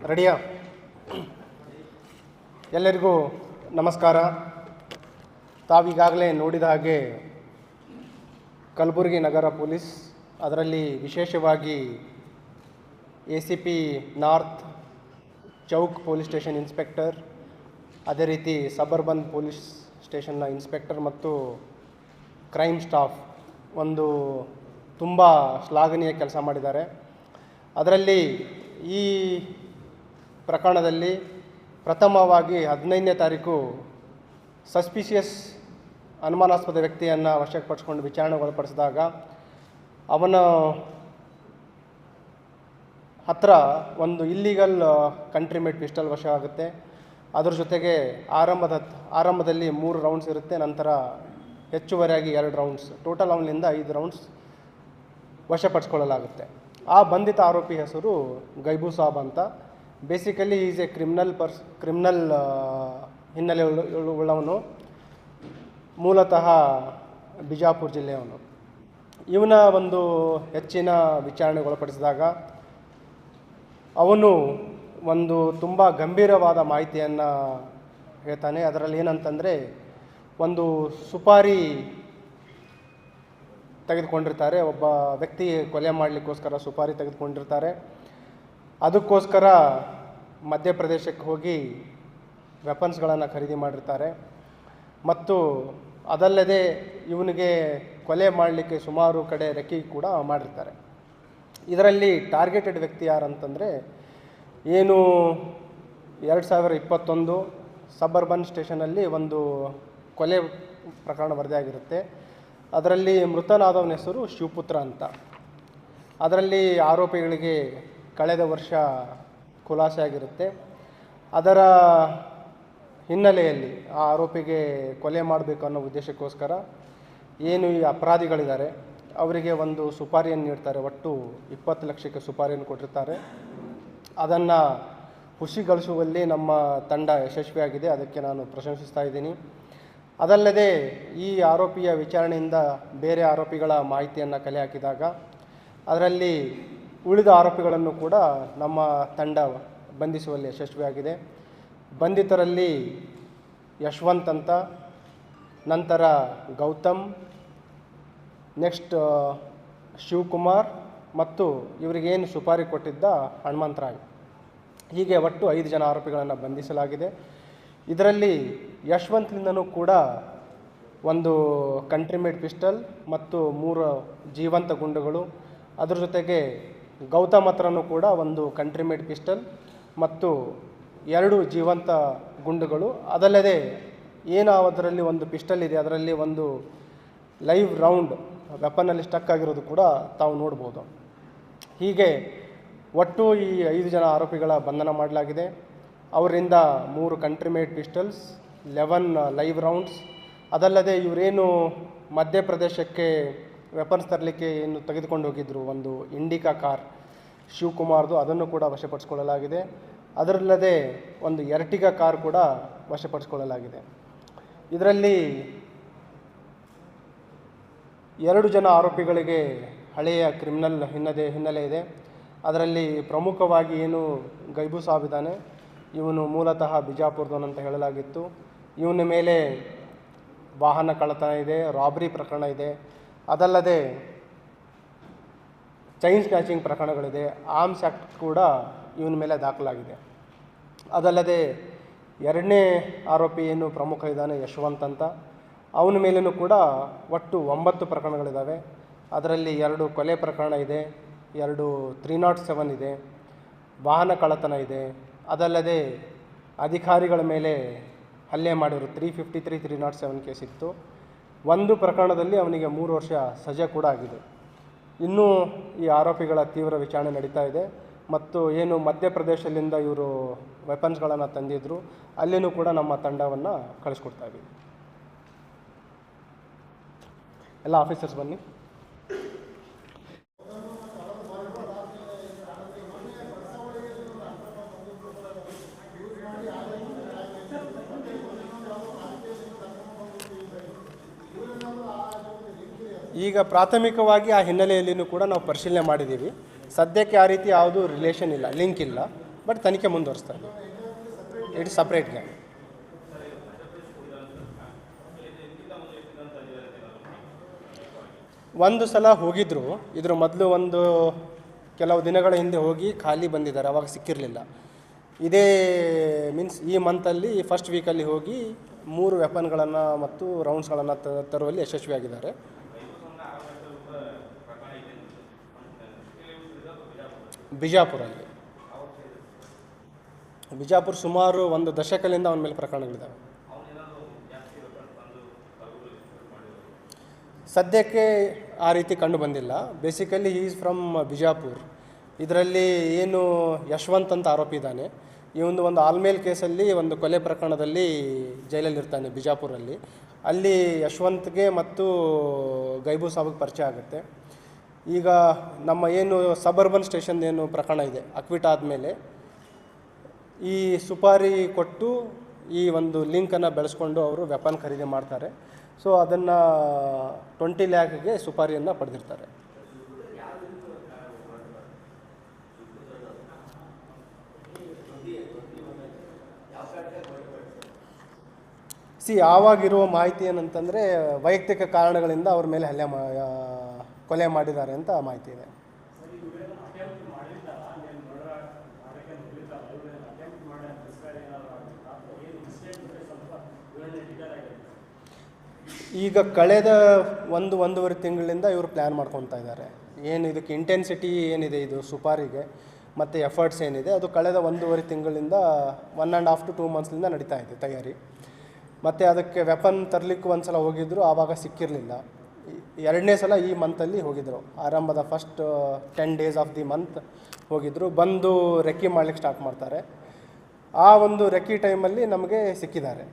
ರೆಡಿಯಾ? ಎಲ್ಲರಿಗೂ ನಮಸ್ಕಾರ. ತಾವೀಗಾಗಲೇ ನೋಡಿದ ಹಾಗೆ ಕಲಬುರಗಿ ನಗರ ಪೊಲೀಸ್, ಅದರಲ್ಲಿ ವಿಶೇಷವಾಗಿ A C P north chowk police station inspector, ಅದೇ ರೀತಿ ಸಬರ್ಬನ್ ಪೊಲೀಸ್ ಸ್ಟೇಷನ್ನ ಇನ್ಸ್ಪೆಕ್ಟರ್ ಮತ್ತು ಕ್ರೈಮ್ ಸ್ಟಾಫ್ ಒಂದು ತುಂಬ ಶ್ಲಾಘನೀಯ ಕೆಲಸ ಮಾಡಿದ್ದಾರೆ. ಅದರಲ್ಲಿ ಈ ಪ್ರಕರಣದಲ್ಲಿ ಪ್ರಥಮವಾಗಿ ಹದಿನೈದನೇ ತಾರೀಕು ಸಸ್ಪಿಷಿಯಸ್ ಅನುಮಾನಾಸ್ಪದ ವ್ಯಕ್ತಿಯನ್ನು ವಶಪಡಿಸ್ಕೊಂಡು ವಿಚಾರಣೆಗೆ ಒಳಪಡಿಸಿದಾಗ ಅವನ ಹತ್ರ ಒಂದು ಇಲ್ಲಿಗಲ್ ಕಂಟ್ರಿ ಮೇಡ್ ಪಿಸ್ಟಲ್ ವಶ ಆಗುತ್ತೆ ಅದ್ರ ಜೊತೆಗೆ ಆರಂಭದ, ಆರಂಭದಲ್ಲಿ ಮೂರು ರೌಂಡ್ಸ್ ಇರುತ್ತೆ, ನಂತರ ಹೆಚ್ಚುವರಿಯಾಗಿ ಎರಡು ರೌಂಡ್ಸ್ ಟೋಟಲ್ ಅವನಿಂದ ಐದು ರೌಂಡ್ಸ್ ವಶಪಡಿಸ್ಕೊಳ್ಳಲಾಗುತ್ತೆ. ಆ ಬಂಧಿತ ಆರೋಪಿ ಹೆಸರು ಗೈಬು ಸಾಬ್ ಅಂತ. ಬೇಸಿಕಲಿ ಈಸ್ ಎ ಕ್ರಿಮಿನಲ್ ಪರ್ಸ್ ಕ್ರಿಮಿನಲ್ ಹಿನ್ನೆಲೆ ಉಳ್ಳ- ಉಳ್ಳ- ಉಳ್ಳವನು. ಮೂಲತಃ ಬಿಜಾಪುರ ಜಿಲ್ಲೆಯವನು. ಇವನ ಒಂದು ಹೆಚ್ಚಿನ ವಿಚಾರಣೆಗೆ ಒಳಪಡಿಸಿದಾಗ ಅವನು ಒಂದು ತುಂಬ ಗಂಭೀರವಾದ ಮಾಹಿತಿಯನ್ನು ಹೇಳ್ತಾನೆ. ಅದರಲ್ಲಿ ಏನಂತಂದರೆ, ಒಂದು ಸುಪಾರಿ ತೆಗೆದುಕೊಂಡಿರ್ತಾರೆ. ಒಬ್ಬ ವ್ಯಕ್ತಿ ಕೊಲೆ ಮಾಡಲಿಕ್ಕೋಸ್ಕರ ಸುಪಾರಿ ತೆಗೆದುಕೊಂಡಿರ್ತಾರೆ. ಅದಕ್ಕೋಸ್ಕರ ಮಧ್ಯಪ್ರದೇಶಕ್ಕೆ ಹೋಗಿ ವೆಪನ್ಸ್ಗಳನ್ನು ಖರೀದಿ ಮಾಡಿರ್ತಾರೆ. ಮತ್ತು ಅದಲ್ಲದೆ ಇವನಿಗೆ ಕೊಲೆ ಮಾಡಲಿಕ್ಕೆ ಸುಮಾರು ಕಡೆ ರೆಕ್ಕಿ ಕೂಡ ಮಾಡಿರ್ತಾರೆ. ಇದರಲ್ಲಿ ಟಾರ್ಗೆಟೆಡ್ ವ್ಯಕ್ತಿ ಯಾರಂತಂದರೆ ಏನು ಎರಡು ಸಾವಿರ ಇಪ್ಪತ್ತೊಂದು ಸಬರ್ಬನ್ ಸ್ಟೇಷನಲ್ಲಿ ಒಂದು ಕೊಲೆ ಪ್ರಕರಣ ವರದಿಯಾಗಿರುತ್ತೆ ಅದರಲ್ಲಿ ಮೃತನಾದವನ ಹೆಸರು ಶಿವಪುತ್ರ ಅಂತ. ಅದರಲ್ಲಿ ಆರೋಪಿಗಳಿಗೆ ಕಳೆದ ವರ್ಷ ಖುಲಾಸೆ ಆಗಿರುತ್ತೆ. ಅದರ ಹಿನ್ನೆಲೆಯಲ್ಲಿ ಆ ಆರೋಪಿಗೆ ಕೊಲೆ ಮಾಡಬೇಕು ಅನ್ನೋ ಉದ್ದೇಶಕ್ಕೋಸ್ಕರ ಏನು ಈ ಅಪರಾಧಿಗಳಿದ್ದಾರೆ, ಅವರಿಗೆ ಒಂದು ಸುಪಾರಿಯನ್ನು ನೀಡ್ತಾರೆ. ಒಟ್ಟು ಇಪ್ಪತ್ತು ಲಕ್ಷಕ್ಕೆ ಸುಪಾರಿಯನ್ನು ಕೊಟ್ಟಿರ್ತಾರೆ. ಅದನ್ನು ಖುಷಿಗೊಳಿಸುವಲ್ಲಿ ನಮ್ಮ ತಂಡ ಯಶಸ್ವಿಯಾಗಿದೆ. ಅದಕ್ಕೆ ನಾನು ಪ್ರಶಂಸಿಸ್ತಾ ಇದ್ದೀನಿ. ಅದಲ್ಲದೆ ಈ ಆರೋಪಿಯ ವಿಚಾರಣೆಯಿಂದ ಬೇರೆ ಆರೋಪಿಗಳ ಮಾಹಿತಿಯನ್ನು ಕಲೆ ಹಾಕಿದಾಗ, ಅದರಲ್ಲಿ ಉಳಿದ ಆರೋಪಿಗಳನ್ನು ಕೂಡ ನಮ್ಮ ತಂಡ ಬಂಧಿಸುವಲ್ಲಿ ಯಶಸ್ವಿಯಾಗಿದೆ. ಬಂಧಿತರಲ್ಲಿ ಯಶವಂತ್ ಅಂತ, ನಂತರ ಗೌತಮ್, ನೆಕ್ಸ್ಟ್ ಶಿವಕುಮಾರ್ ಮತ್ತು ಇವರಿಗೇನು ಸುಪಾರಿ ಕೊಟ್ಟಿದ್ದ ಹನುಮಂತರಾಯ್ ಹೀಗೆ ಒಟ್ಟು ಐದು ಜನ ಆರೋಪಿಗಳನ್ನು ಬಂಧಿಸಲಾಗಿದೆ. ಇದರಲ್ಲಿ ಯಶವಂತ್ನಿಂದನೂ ಕೂಡ ಒಂದು ಕಂಟ್ರಿಮೇಡ್ ಪಿಸ್ಟಲ್ ಮತ್ತು ಮೂರು ಜೀವಂತ ಗುಂಡುಗಳು. ಅದರ ಜೊತೆಗೆ ಗೌತಮ್ ಹತ್ರನೂ ಕೂಡ ಒಂದು ಕಂಟ್ರಿ ಮೇಡ್ ಪಿಸ್ಟಲ್ ಮತ್ತು ಎರಡು ಜೀವಂತ ಗುಂಡುಗಳು. ಅದಲ್ಲದೆ ಏನು ಅದರಲ್ಲಿ ಒಂದು ಪಿಸ್ಟಲ್ ಇದೆ, ಅದರಲ್ಲಿ ಒಂದು ಲೈವ್ ರೌಂಡ್ ವೆಪನ್ನಲ್ಲಿ ಸ್ಟಕ್ ಆಗಿರೋದು ಕೂಡ ತಾವು ನೋಡ್ಬೋದು. ಹೀಗೆ ಒಟ್ಟು ಈ ಐದು ಜನ ಆರೋಪಿಗಳ ಬಂಧನ ಮಾಡಲಾಗಿದೆ. ಅವರಿಂದ ಮೂರು country made pistols, eleven live rounds. ಅದಲ್ಲದೆ ಇವರೇನು ಮಧ್ಯಪ್ರದೇಶಕ್ಕೆ ವೆಪನ್ಸ್ ತರಲಿಕ್ಕೆ ಏನು ತೆಗೆದುಕೊಂಡು ಹೋಗಿದ್ದರು ಒಂದು ಇಂಡಿಕಾ ಕಾರ್ ಶಿವಕುಮಾರ್ದು ಅದನ್ನು ಕೂಡ ವಶಪಡಿಸ್ಕೊಳ್ಳಲಾಗಿದೆ. ಅದರಲ್ಲದೆ ಒಂದು ಎರ್ಟಿಗಾ ಕಾರ್ ಕೂಡ ವಶಪಡಿಸ್ಕೊಳ್ಳಲಾಗಿದೆ. ಇದರಲ್ಲಿ ಎರಡು ಜನ ಆರೋಪಿಗಳಿಗೆ ಹಳೆಯ ಕ್ರಿಮಿನಲ್ ಹಿನ್ನೆಲೆ ಹಿನ್ನೆಲೆ ಇದೆ. ಅದರಲ್ಲಿ ಪ್ರಮುಖವಾಗಿ ಏನು ಗೈಬು ಸಾಬಿದ್ದಾನೆ ಇವನು ಮೂಲತಃ ಬಿಜಾಪುರದವನು ಅಂತ ಹೇಳಲಾಗಿತ್ತು. ಇವನ ಮೇಲೆ ವಾಹನ ಕಳ್ಳತನ ಇದೆ ರಾಬರಿ ಪ್ರಕರಣ ಇದೆ. ಅದಲ್ಲದೆ ಚೈನ್ ಸ್ನ್ಯಾಚಿಂಗ್ ಪ್ರಕರಣಗಳಿದೆ, ಆರ್ಮ್ಸ್ ಆ್ಯಕ್ಟ್ ಕೂಡ ಇವನ ಮೇಲೆ ದಾಖಲಾಗಿದೆ. ಅದಲ್ಲದೆ ಎರಡನೇ ಆರೋಪಿ ಏನು ಪ್ರಮುಖ ಇದ್ದಾನೆ, ಯಶವಂತ್ ಅಂತ. ಅವನ ಮೇಲೂ ಕೂಡ ಒಟ್ಟು ಒಂಬತ್ತು ಪ್ರಕರಣಗಳಿದ್ದಾವೆ ಅದರಲ್ಲಿ ಎರಡು ಕೊಲೆ ಪ್ರಕರಣ ಇದೆ, ಎರಡು ತ್ರೀ ನಾಟ್ ಸೆವೆನ್ ಇದೆ, ವಾಹನ ಕಳ್ಳತನ ಇದೆ. ಅದಲ್ಲದೆ ಅಧಿಕಾರಿಗಳ ಮೇಲೆ ಹಲ್ಲೆ ಮಾಡಿರೋ three fifty three three nought seven case ಇತ್ತು. ಒಂದು ಪ್ರಕರಣದಲ್ಲಿ ಅವನಿಗೆ ಮೂರು ವರ್ಷ ಸಜೆ ಕೂಡ ಆಗಿದೆ. ಇನ್ನೂ ಈ ಆರೋಪಿಗಳ ತೀವ್ರ ವಿಚಾರಣೆ ನಡೀತಾ ಇದೆ ಮತ್ತು ಏನು ಮಧ್ಯಪ್ರದೇಶದಿಂದ ಇವರು ವೆಪನ್ಸ್ಗಳನ್ನು ತಂದಿದ್ರು, ಅಲ್ಲಿನೂ ಕೂಡ ನಮ್ಮ ತಂಡವನ್ನು ಕಳಿಸ್ಕೊಡ್ತಾ ಇದ್ದೀವಿ ಎಲ್ಲ ಆಫೀಸರ್ಸ್ ಬನ್ನಿ. ಈಗ ಪ್ರಾಥಮಿಕವಾಗಿ ಆ ಹಿನ್ನೆಲೆಯಲ್ಲಿಯೂ ಕೂಡ ನಾವು ಪರಿಶೀಲನೆ ಮಾಡಿದ್ದೀವಿ. ಸದ್ಯಕ್ಕೆ ಆ ರೀತಿ ಯಾವುದೂ ರಿಲೇಷನ್ ಇಲ್ಲ ಲಿಂಕ್ ಇಲ್ಲ. ಬಟ್ ತನಿಖೆ ಮುಂದುವರಿಸ್ತಾರೆ. ಇಟ್ಸ್ ಇಟ್ ಸಪ್ರೇಟ್ ಗ್ಯಾಂಗ್ ಒಂದು ಸಲ ಹೋಗಿದ್ರು. ಇದ್ರ ಮೊದಲು ಒಂದು ಕೆಲವು ದಿನಗಳ ಹಿಂದೆ ಹೋಗಿ ಖಾಲಿ ಬಂದಿದ್ದಾರೆ, ಅವಾಗ ಸಿಕ್ಕಿರಲಿಲ್ಲ. ಇದೇ ಮೀನ್ಸ್ ಈ ಮಂತಲ್ಲಿ ಫಸ್ಟ್ ವೀಕಲ್ಲಿ ಹೋಗಿ ಮೂರು ವೆಪನ್ಗಳನ್ನು ಮತ್ತು ರೌಂಡ್ಸ್ಗಳನ್ನು ತರುವಲ್ಲಿ ಯಶಸ್ವಿಯಾಗಿದ್ದಾರೆ. ಬಿಜಾಪುರಲ್ಲಿ. ಬಿಜಾಪುರ ಸುಮಾರು ಒಂದು ದಶಕದಿಂದ ಅವನ ಮೇಲೆ ಪ್ರಕರಣಗಳಿದ್ದಾವೆ. ಸದ್ಯಕ್ಕೆ ಆ ರೀತಿ ಕಂಡು ಬಂದಿಲ್ಲ. Basically is from Bijapur. ಇದರಲ್ಲಿ ಏನು ಯಶವಂತ್ ಅಂತ ಆರೋಪಿ ಇದ್ದಾನೆ. ಈ ಒಂದು ಒಂದು ಆಲ್ಮೇಲ್ ಕೇಸಲ್ಲಿ ಒಂದು ಕೊಲೆ ಪ್ರಕರಣದಲ್ಲಿ ಜೈಲಲ್ಲಿರ್ತಾನೆ ಬಿಜಾಪುರಲ್ಲಿ. ಅಲ್ಲಿ ಯಶವಂತ್ಗೆ ಮತ್ತು ಗೈಬು ಸಾಬ್ಗೆ ಪರಿಚಯ ಆಗುತ್ತೆ. ಈಗ ನಮ್ಮ ಏನು ಸಬರ್ಬನ್ ಸ್ಟೇಷನ್ ಏನು ಪ್ರಕರಣ ಇದೆ ಅಕ್ವಿಟ್ ಆದಮೇಲೆ ಈ ಸುಪಾರಿ ಕೊಟ್ಟು ಈ ಒಂದು ಲಿಂಕನ್ನು ಬೆಳೆಸ್ಕೊಂಡು ಅವರು ವೆಪನ್ ಖರೀದಿ ಮಾಡ್ತಾರೆ. ಸೊ ಅದನ್ನು ಟ್ವೆಂಟಿ ಲ್ಯಾಕ್ಗೆ ಸುಪಾರಿಯನ್ನು ಪಡೆದಿರ್ತಾರೆ. ಸಿ ಆವಾಗಿರುವ ಮಾಹಿತಿ ಏನಂತಂದರೆ ವೈಯಕ್ತಿಕ ಕಾರಣಗಳಿಂದ ಅವ್ರ ಮೇಲೆ ಹಲ್ಲೆ ಮಾ ಕೊಲೆ ಮಾಡಿದ್ದಾರೆ ಅಂತ ಮಾಹಿತಿ ಇದೆ. ಈಗ ಕಳೆದ ಒಂದು ಒಂದೂವರೆ ತಿಂಗಳಿಂದ ಇವರು ಪ್ಲ್ಯಾನ್ ಮಾಡ್ಕೊತಾ ಇದ್ದಾರೆ. ಏನು ಇದಕ್ಕೆ ಇಂಟೆನ್ಸಿಟಿ ಏನಿದೆ ಇದು ಸುಪಾರಿಗೆ, ಮತ್ತು ಎಫರ್ಟ್ಸ್ ಏನಿದೆ, ಅದು ಕಳೆದ ಒಂದೂವರೆ ತಿಂಗಳಿಂದ one and half to two ಮಂತ್ಸ್ಲಿಂದ ನಡೀತಾ ಇದೆ ತಯಾರಿ. ಮತ್ತು ಅದಕ್ಕೆ ವೆಪನ್ ತರಲಿಕ್ಕೂ ಒಂದು ಸಲ ಹೋಗಿದ್ದರು ಆವಾಗ ಸಿಕ್ಕಿರಲಿಲ್ಲ. ಎರಡನೇ ಸಲ ಈ ಮಂತಲ್ಲಿ ಹೋಗಿದ್ದರು ಆರಂಭದ first ten days of the month ಹೋಗಿದ್ದರು ಬಂದು ರೆಕ್ಕಿ ಮಾಡ್ಲಿಕ್ಕೆ ಸ್ಟಾರ್ಟ್ ಮಾಡ್ತಾರೆ. ಆ ಒಂದು ರೆಕ್ಕಿ ಟೈಮಲ್ಲಿ ನಮಗೆ ಸಿಕ್ಕಿದ್ದಾರೆ.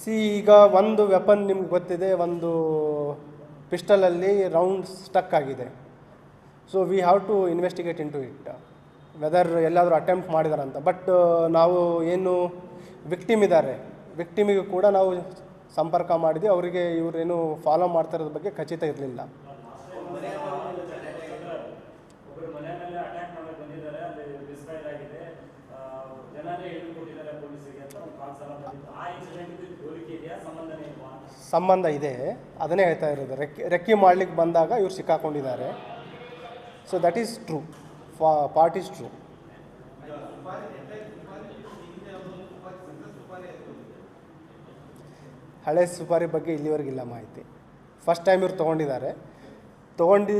ಸಿ, ಈಗ ಒಂದು ವೆಪನ್ ನಿಮ್ಗೆ ಗೊತ್ತಿದೆ, ಒಂದು ಪಿಸ್ಟಲಲ್ಲಿ ರೌಂಡ್ ಸ್ಟಕ್ ಆಗಿದೆ. So we have to investigate into it whether ಎಲ್ಲಾದರೂ ಅಟೆಂಪ್ಟ್ ಮಾಡಿದಾರಂತ. ಬಟ್ ನಾವು ಏನು ವಿಕ್ಟಿಮ್ ಇದ್ದಾರೆ. ವಿಕ್ಟಿಮಿಗೂ ಕೂಡ ನಾವು ಸಂಪರ್ಕ ಮಾಡಿದ್ವಿ. ಅವರಿಗೆ ಇವರೇನು ಫಾಲೋ ಮಾಡ್ತಾ ಇರೋದ್ರ ಬಗ್ಗೆ ಖಚಿತ ಇರಲಿಲ್ಲ. ಸಂಬಂಧ ಇದೆ. ಅದನ್ನೇ ಹೇಳ್ತಾ ಇರೋದು. ರೆಕ್ಕಿ ರೆಕ್ಕಿ ಮಾಡ್ಲಿಕ್ಕೆ ಬಂದಾಗ ಇವ್ರು ಸಿಕ್ಕಾಕೊಂಡಿದ್ದಾರೆ. ಸೊ ದಟ್ ಈಸ್ ಟ್ರೂ ಫಾ ಪಾರ್ಟ್ ಈಸ್ ಟ್ರೂ ಹಳೆ ಸುಪಾರಿ ಬಗ್ಗೆ ಇಲ್ಲಿವರೆಗಿಲ್ಲ ಮಾಹಿತಿ. ಫಸ್ಟ್ ಟೈಮ್ ಇವ್ರು ತೊಗೊಂಡಿದ್ದಾರೆ. ತೊಗೊಂಡು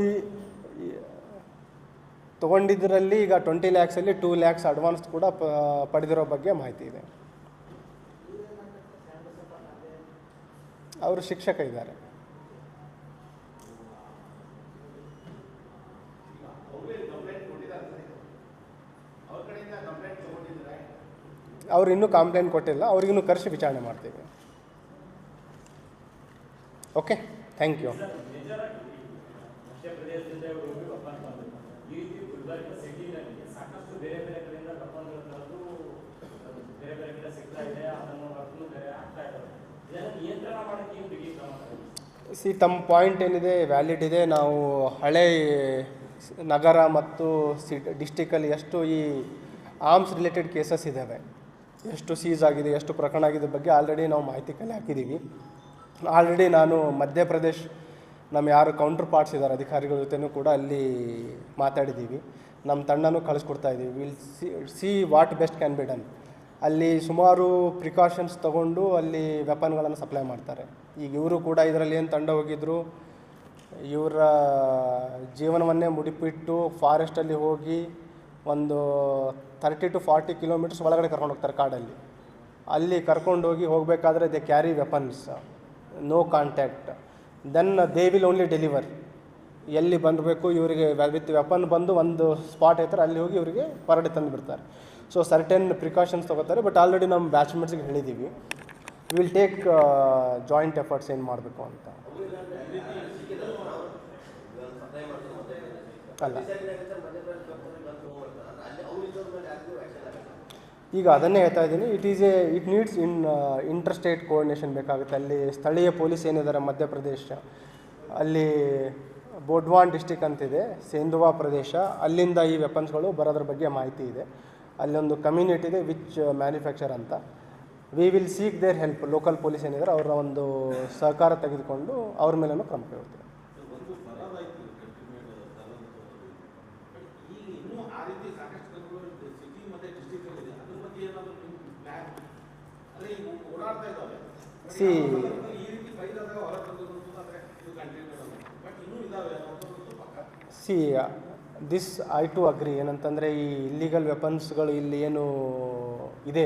ತೊಗೊಂಡಿದ್ದರಲ್ಲಿ ಈಗ ಟ್ವೆಂಟಿ ಲ್ಯಾಕ್ಸಲ್ಲಿ ಟೂ ಲ್ಯಾಕ್ಸ್ ಅಡ್ವಾನ್ಸ್ ಕೂಡ ಪಡೆದಿರೋ ಬಗ್ಗೆ ಮಾಹಿತಿ ಇದೆ. ಅವರು ಶಿಕ್ಷಕ ಇದ್ದಾರೆ. ಅವ್ರು ಇನ್ನೂ ಕಂಪ್ಲೇಂಟ್ ಕೊಟ್ಟಿಲ್ಲ, ಅವ್ರಿಗಿನ್ನೂ ಕರೆಸಿ ವಿಚಾರಣೆ ಮಾಡ್ತೀವಿ. ಓಕೆ ಥ್ಯಾಂಕ್ ಯು ಸಿ ತಮ್ಮ ಪಾಯಿಂಟ್ ಏನಿದೆ ವ್ಯಾಲಿಡ್ ಇದೆ. ನಾವು ಹಳೆ ನಗರ ಮತ್ತು ಸಿಟಿ ಡಿಸ್ಟಿಕಲ್ಲಿ ಎಷ್ಟು ಈ ಆರ್ಮ್ಸ್ ರಿಲೇಟೆಡ್ ಕೇಸಸ್ ಇದ್ದಾವೆ ಎಷ್ಟು ಸೀಸ್ ಆಗಿದೆ, ಎಷ್ಟು ಪ್ರಕರಣ ಆಗಿದೆ ಬಗ್ಗೆ ಆಲ್ರೆಡಿ ನಾವು ಮಾಹಿತಿ ಕಲೆ ಹಾಕಿದ್ದೀವಿ. ಆಲ್ರೆಡಿ ನಾನು ಮಧ್ಯಪ್ರದೇಶ್ ನಮ್ಮ ಯಾರು ಕೌಂಟರ್ ಪಾರ್ಟ್ಸ್ ಇದ್ದಾರೆ ಅಧಿಕಾರಿಗಳ ಜೊತೆನೂ ಕೂಡ ಅಲ್ಲಿ ಮಾತಾಡಿದ್ದೀವಿ ನಮ್ಮ ತಂಡನೂ ಕಳಿಸ್ಕೊಡ್ತಾ ಇದ್ದೀವಿ will see see what best can be done ಅಲ್ಲಿ ಸುಮಾರು ಪ್ರಿಕಾಷನ್ಸ್ ತಗೊಂಡು ಅಲ್ಲಿ ವೆಪನ್ಗಳನ್ನು ಸಪ್ಲೈ ಮಾಡ್ತಾರೆ. ಈಗ ಇವರು ಕೂಡ ಇದರಲ್ಲಿ ಏನು ತಂಡ ಹೋಗಿದ್ರು? ಇವರ ಜೀವನವನ್ನೇ ಮುಡಿಪಿಟ್ಟು ಫಾರೆಸ್ಟಲ್ಲಿ ಹೋಗಿ ಒಂದು ತರ್ಟಿ ಟು ಫಾರ್ಟಿ ಕಿಲೋಮೀಟರ್ಸ್ ಒಳಗಡೆ ಕರ್ಕೊಂಡು ಹೋಗ್ತಾರೆ ಕಾಡಲ್ಲಿ. ಅಲ್ಲಿ ಕರ್ಕೊಂಡೋಗಿ ಹೋಗಬೇಕಾದ್ರೆ they carry weapons no contact then they will only deliver ಎಲ್ಲಿ ಬಂದಬೇಕು, ಇವರಿಗೆ ವಿತ್ ವೆಪನ್ ಬಂದು ಒಂದು ಸ್ಪಾಟ್ ಐತಾರೆ ಅಲ್ಲಿ ಹೋಗಿ ಇವರಿಗೆ ಹೊರಗಡೆ ತಂದು ಬಿಡ್ತಾರೆ. ಸೊ ಸರ್ಟೆನ್ ಪ್ರಿಕಾಷನ್ಸ್ ತೊಗೋತಾರೆ ಬಟ್ ಆಲ್ರೆಡಿ ನಮ್ಮ ಬ್ಯಾಚ್ಮೆಂಟ್ಸ್ಗೆ ಹೇಳಿದ್ದೀವಿ ವಿಲ್ ಟೇಕ್ ಜಾಯಿಂಟ್ ಎಫರ್ಟ್ಸ್ ಏನು ಮಾಡಬೇಕು ಅಂತ. ಅಲ್ಲ. ಈಗ ಅದನ್ನೇ ಹೇಳ್ತಾ ಇದ್ದೀನಿ. It is a it needs in inter state coordination ಬೇಕಾಗುತ್ತೆ. ಅಲ್ಲಿ ಸ್ಥಳೀಯ ಪೊಲೀಸ್ ಏನಿದ್ದಾರೆ? ಮಧ್ಯಪ್ರದೇಶ ಅಲ್ಲಿ ಬೋಡ್ವಾನ್ ಡಿಸ್ಟಿಕ್ ಅಂತಿದೆ ಸೇಂದುವಾ ಪ್ರದೇಶ. ಅಲ್ಲಿಂದ ಈ ವೆಪನ್ಸ್ಗಳು ಬರೋದ್ರ ಬಗ್ಗೆ ಮಾಹಿತಿ ಇದೆ. ಅಲ್ಲೊಂದು ಕಮ್ಯುನಿಟಿ ಇದೆ ವಿಚ್ ಮ್ಯಾನುಫ್ಯಾಕ್ಚರ್ ಅಂತ. We will seek their help local police ಏನಿದ್ದಾರೆ ಅವರ ಒಂದು ಸಹಕಾರ ತೆಗೆದುಕೊಂಡು ಅವ್ರ ಮೇಲೂ ಕ್ರಮ ಕೈಗೊಳ್ತೀವಿ ಒಂದು ಬರೋದಾಯ್ತು ಕಂಟಿನ್ಯೂಡ್ ಬಟ್ ಈಗ ಇನ್ನೂ ಆ ರೀತಿ ಸಾಕಷ್ಟು ಕಲ್ಗಳು ಸಿಟಿ ಮತ್ತೆ ಡಿಸ್ಟಿಕ್ ಅಲ್ಲಿ ಇದೆ ಅದ್ರ ಬಗ್ಗೆ ಏನಾದರೂ ನಿಮ್ಮ ಪ್ಲಾನ್ ಅಂದ್ರೆ ಈಗ ಓಡಾಡ್ತಾ ಇದ್ದಾವೆ But See- ಯಾವ ಸಂದರ್ಭದಲ್ಲಿ ಈ ರೀತಿ ಫೈಲ್ ಆದಾಗ ಹೊರ ತಂದು ಅಂದ್ರೆ ಇದು ಕಂಟಿನ್ಯೂಡ್ ಬಟ್ ಇನ್ನೂ ಇದಾವೆ ಅನ್ನೋದು ಪಕ್ಕ see this I to agree ಏನಂತಂದರೆ ಈ ಇಲ್ಲಿಗಲ್ ವೆಪನ್ಸ್ಗಳು ಇಲ್ಲಿ ಏನು ಇದೆ,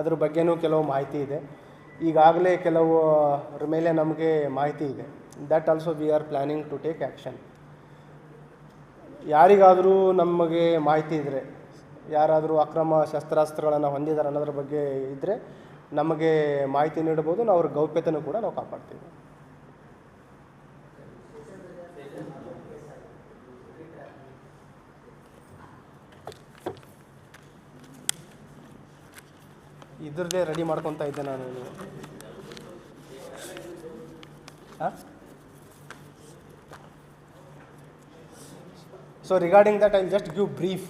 ಅದ್ರ ಬಗ್ಗೆನೂ ಕೆಲವು ಮಾಹಿತಿ ಇದೆ. ಈಗಾಗಲೇ ಕೆಲವು ಮೇಲೆ ನಮಗೆ ಮಾಹಿತಿ ಇದೆ. That also we are planning to take action ಯಾರಿಗಾದರೂ ನಮಗೆ ಮಾಹಿತಿ ಇದ್ದರೆ ಯಾರಾದರೂ ಅಕ್ರಮ ಶಸ್ತ್ರಾಸ್ತ್ರಗಳನ್ನು ಹೊಂದಿದ್ದಾರೆ ಅನ್ನೋದ್ರ ಬಗ್ಗೆ ಇದ್ದರೆ ನಮಗೆ ಮಾಹಿತಿ ನೀಡಬಹುದು, ನಾವು ಅವ್ರ ಗೌಪ್ಯತೆಯೂ ಕೂಡ ನಾವು ಕಾಪಾಡ್ತೀವಿ. ಇದ್ರದ್ದೇ ರೆಡಿ ಮಾಡ್ಕೊತಾ ಇದ್ದೆ ನಾನು so regarding that I just give brief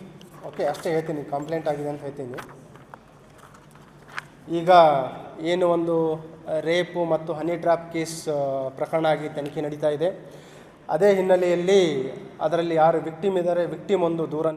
okay ಅಷ್ಟೇ ಹೇಳ್ತೀನಿ ಕಂಪ್ಲೇಂಟ್ ಆಗಿದೆ ಅಂತ ಹೇಳ್ತೀನಿ. ಈಗ ಏನು ಒಂದು ರೇಪು ಮತ್ತು ಹನಿ ಟ್ರ್ಯಾಪ್ ಕೇಸ್ ಪ್ರಕರಣ ಆಗಿ ತನಿಖೆ ನಡೀತಾ ಇದೆ. ಅದೇ ಹಿನ್ನೆಲೆಯಲ್ಲಿ ಅದರಲ್ಲಿ ಯಾರು ವಿಕ್ಟಿಮ್ ಇದ್ದಾರೆ ವಿಕ್ಟಿಮ್ ಒಂದು ದೂರ